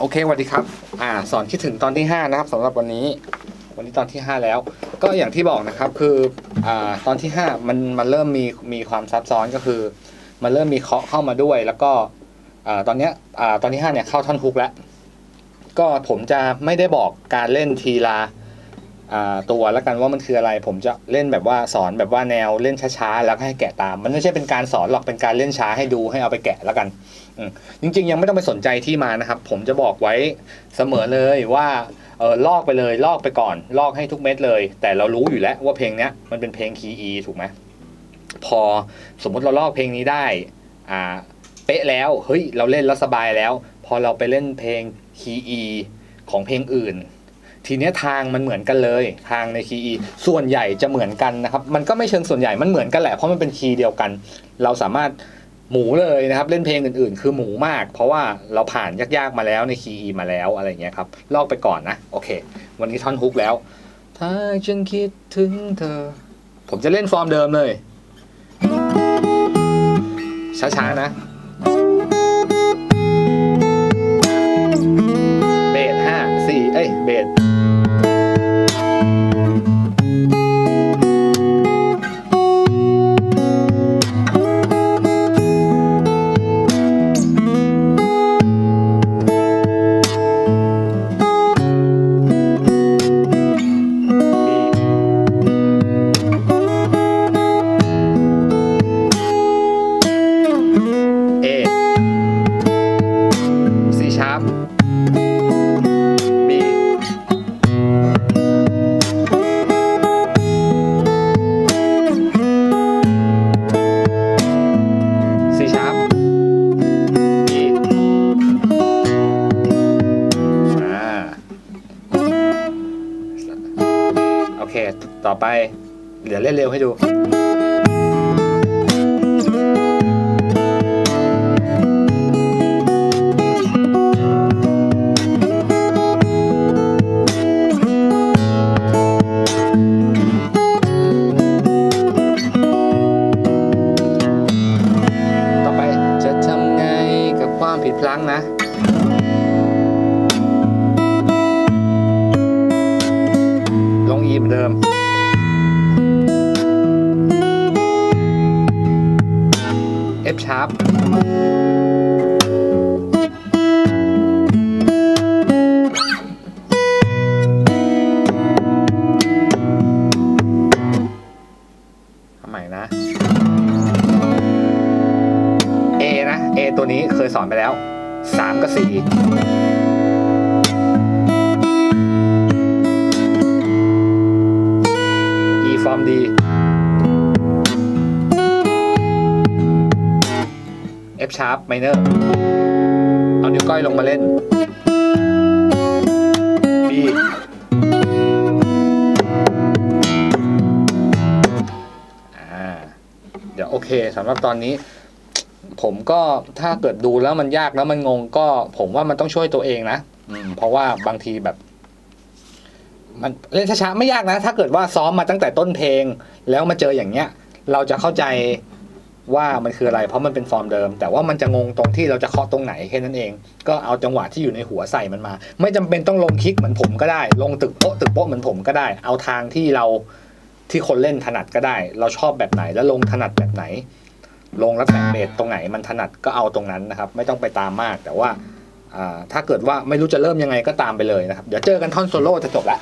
โอเคสวัสดีครับ อ่า สอนคิดถึงตอนที่ 5 นะครับสำหรับวันนี้ วันนี้ตอนที่ 5 แล้ว ก็อย่างที่บอกนะครับคือ อ่า ตอนที่ 5 มัน มันเริ่มมี มีความซับซ้อนก็คือ มันเริ่มมีเคาะเข้ามาด้วย แล้วก็ อ่า ตอนเนี้ย อ่า ตอนที่ 5 เนี่ยเข้าท่อนฮุกแล้ว ก็ผมจะไม่ได้บอกการเล่นทีละอ่า ตัวแล้วกันว่ามันคืออะไรผมจะเล่นแบบว่าสอนแบบว่าแนวเล่นช้าๆแล้วให้แกะตาม มันไม่ใช่เป็นการสอนหรอกเป็นการเล่นช้าให้ดูให้เอาไปแกะแล้วกันอจริงๆ ยังไม่ต้องไปสนใจที่มานะครับ ผมจะบอกไว้เสมอเลยว่าเออลอกไปเลยลอกไปก่อน ลอกให้ทุกเม็ดเลย แต่เรารู้อยู่แล้วว่าเพลงเนี้ยมันเป็นเพลงคีย์ E ถูกไหมพอสมมติเราลอกเพลงนี้ได้อ่าเป๊ะแล้วเฮ้ยเราเล่นแล้วสบายแล้ว พอเราไปเล่นเพลงคีย์ E ของเพลงอื่น ทีเนี้ยทางมันเหมือนกันเลย ทางในคีย์ส่วนใหญ่จะเหมือนกันนะครับ มันก็ไม่เชิงส่วนใหญ่มันเหมือนกันแหละเพราะมันเป็นคีย์เดียวกัน เราสามารถหมูเลยนะครับ เล่นเพลงอื่นๆ คือหมูมาก เพราะว่าเราผ่านยากๆมาแล้วในคีย์มาแล้วอะไรเงี้ยครับลอกไปก่อนนะโอเค วันนี้ท่อนฮุกแล้ว ถ้าฉันคิดถึงเธอ ผมจะเล่นฟอร์มเดิมเลย ช้าๆนะเบสห้าสี่เอ้ยเบส โอเค ต่อไปเดี๋ยวเล่นเร็วให้ดูต่อไปจะทำไงกับความผิดพลั้งนะ F sharp ทำใหม่นะ A นะ A ตัวนี้เคยสอนไปแล้ว 3 กับ 4 F sharp minor เอานิ้วก้อยลงมาเล่น B อ่าเดี๋ยวโอเคสำหรับตอนนี้ ผมก็ถ้าเกิดดูแล้วมันยากแล้วมันงงก็ ผมว่ามันต้องช่วยตัวเองนะเพราะว่าบางทีแบบ มันเล่นช้าๆไม่ยากนะ ถ้าเกิดว่าซ้อมมาตั้งแต่ต้นเพลง แล้วมาเจออย่างเงี้ย เราจะเข้าใจ ว่ามันคืออะไรเพราะมันเป็นฟอร์มเดิม แต่ว่ามันจะงงตรงที่เราจะเคาะตรงไหนแค่นั้นเอง ก็เอาจังหวะที่อยู่ในหัวใส่มันมา ไม่จำเป็นต้องลงคลิกเหมือนผมก็ได้ ลงตึกโป๊ะตึกโป๊ะเหมือนผมก็ได้ เอาทางที่เราที่คนเล่นถนัดก็ได้ เราชอบแบบไหนแล้วลงถนัดแบบไหน ลงแล้วแตะเบสตรงไหนมันถนัดก็เอาตรงนั้นนะครับ ไม่ต้องไปตามมากแต่ว่าอ่าถ้าเกิดว่าไม่รู้จะเริ่มยังไงก็ตามไปเลยนะครับเดี๋ยวเจอกันท่อนโซโล่จะจบละ